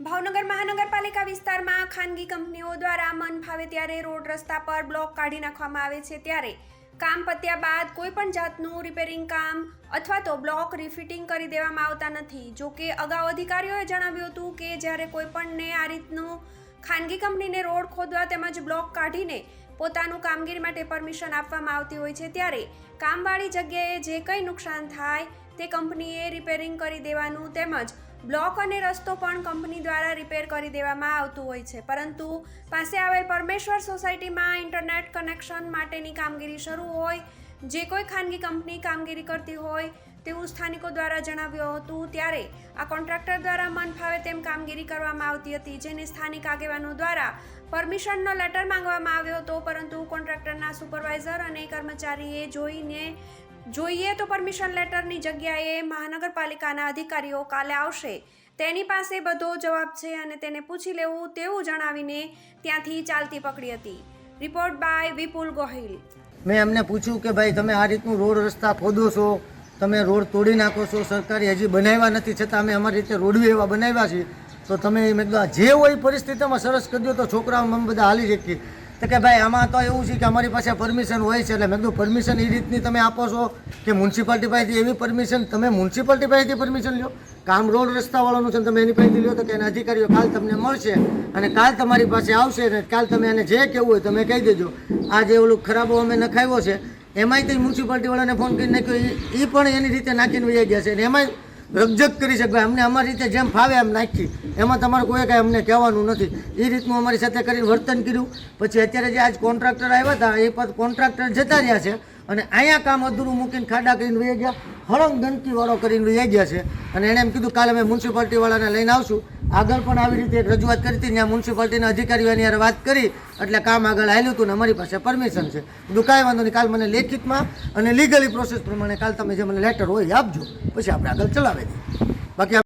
ભાવનગર મહાનગરપાલિકા વિસ્તારમાં ખાનગી કંપનીઓ દ્વારા મન ફાવે ત્યારે રોડ રસ્તા પર બ્લોક કાઢી નાખવામાં આવે છે ત્યારે કામ પત્યા બાદ કોઈ પણ જાતનું રિપેરિંગ કામ અથવા તો બ્લોક રિફિટિંગ કરી દેવામાં આવતા નથી. જો કે અગાઉ અધિકારીઓએ જણાવ્યું હતું કે જ્યારે કોઈ પણને આ રીતનું ખાનગી કંપનીને રોડ ખોદવા તેમજ બ્લોક કાઢીને પોતાનું કામગીરી માટે પરમિશન આપવામાં આવતી હોય છે ત્યારે કામવાળી જગ્યાએ જે કંઈ નુકસાન થાય તે કંપનીએ રિપેરિંગ કરી દેવાનું તેમજ બ્લોક અને રસ્તો પણ કંપની દ્વારા રિપેર કરી દેવામાં આવતું હોય છે. પરંતુ પાસે આવેલ પરમેશ્વર સોસાયટીમાં ઇન્ટરનેટ કનેક્શન માટેની કામગીરી શરૂ હોય, જે કોઈ ખાનગી કંપની કામગીરી કરતી હોય તેવું સ્થાનિકો દ્વારા જણાવ્યું હતું, ત્યારે આ કોન્ટ્રાક્ટર દ્વારા મન ફાવે તેમ કામગીરી કરવામાં આવતી હતી, જેને સ્થાનિક આગેવાનો દ્વારા પરમિશનનો લેટર માંગવામાં આવ્યો હતો. પરંતુ કોન્ટ્રાક્ટરના સુપરવાઇઝર અને કર્મચારીએ જોઈને જોઈએ તો પરમિશન લેટરની જગ્યાએ મહાનગરપાલિકાના અધિકારીઓ કાલે આવશે. તેની પાસે બધો જવાબ છે અને તેને પૂછી લેવું તેવું જણાવીને ત્યાંથી ચાલતી પકડી હતી. Report by Vipul Gohil. મેં એમને પૂછ્યું કે ભાઈ, તમે આ રીતનું રોડ રસ્તા ખોદો છો? તમે રોડ તોડી નાખો છો? સરકારે હજી બનાવ્યા નથી, છતાં અમે અમારી રીતે રોડવે એવા બનાવ્યા છીએ. તો તમે મેં જે હોય પરિસ્થિતિમાં સરસ કરજો તો છોકરાઓ અમે બધા હાલી શકીએ. તો કે ભાઈ, આમાં તો એવું છે કે અમારી પાસે પરમિશન હોય છે એટલે મેં કીધું પરમિશન એ રીતની તમે આપો છો કે મ્યુનિસિપાલિટી પાસેથી એવી પરમિશન તમે મ્યુનિસિપાલિટી પાસેથી પરમિશન લો કામ રોડ રસ્તાવાળાનું છે તમે એની પાસેથી લો તો કે એના અધિકારીઓ કાલ તમને મળશે અને કાલ તમારી પાસે આવશે ને કાલ તમે એને જે કહેવું હોય તમે કહી દેજો. આ જે ઓલું ખરાબો અમે નખાવ્યો છે, એમાંય તે મ્યુનિસિપાલિટીવાળાને ફોન કરી નાખ્યો એ પણ એની રીતે નાખીને વહી ગયા છે. અને એમાંય રકજક કરી શકે. અમને અમારી રીતે જેમ ફાવે એમ નાખી. એમાં તમારે કોઈ કાંઈ અમને કહેવાનું નથી. એ રીતનું અમારી સાથે કરીને વર્તન કર્યું. પછી અત્યારે જે આજ કોન્ટ્રાક્ટર આવ્યા હતા, એ પર કોન્ટ્રાક્ટર જતા રહ્યા છે. અને અહીંયા કામ અધૂરું મૂકીને ખાડા કરીને વહી ગયા. હળંગ ગંદકીવાળો કરીને વહી ગયા છે. અને એણે એમ કીધું, કાલે અમે મ્યુનિસિપાલિટીવાળાને લઈને આવશું. આગળ પણ આવી રીતે એક રજૂઆત કરી હતી, ત્યાં મ્યુનિસિપાલિટીના અધિકારીઓ એની વાત કરી, એટલે કામ આગળ આવ્યું હતું ને અમારી પાસે પરમિશન છે. કાંઈ વાંધો નહીં, કાલ મને લેખિતમાં અને લીગલી પ્રોસેસ પ્રમાણે કાલ તમે જે મને લેટર હોય આપજો, પછી આપણે આગળ ચલાવી દઈએ બાકી